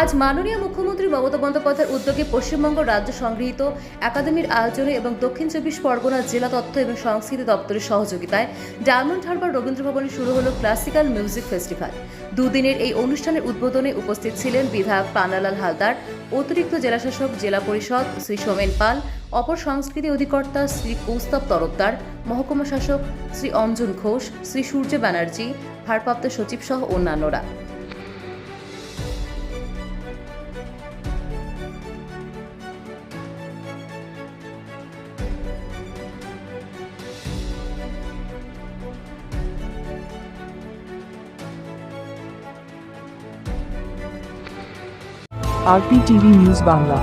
আজ মাননীয় মুখ্যমন্ত্রী মমতা বন্দ্যোপাধ্যায়ের উদ্যোগে পশ্চিমবঙ্গ রাজ্য সংগৃহীত একাডেমির আয়োজনে এবং দক্ষিণ চব্বিশ পরগনা জেলা তথ্য এবং সংস্কৃতি দপ্তরের সহযোগিতায় ডায়মন্ড হারবার রবীন্দ্র ভবনে শুরু হলো ক্লাসিক্যাল মিউজিক ফেস্টিভ্যাল দুদিনের এই অনুষ্ঠানের উদ্বোধনে উপস্থিত ছিলেন বিধায়ক পান্নালাল হালদার, অতিরিক্ত জেলাশাসক জেলা পরিষদ শ্রী সোমেন পাল, অপর সংস্কৃতি অধিকর্তা শ্রী কৌস্তব তরফদার, মহকুমা শাসক শ্রী অঞ্জন ঘোষ, শ্রী সূর্য ব্যানার্জি, ভারপ্রাপ্ত সচিব সহ অন্যান্যরা। RPTV news Bangla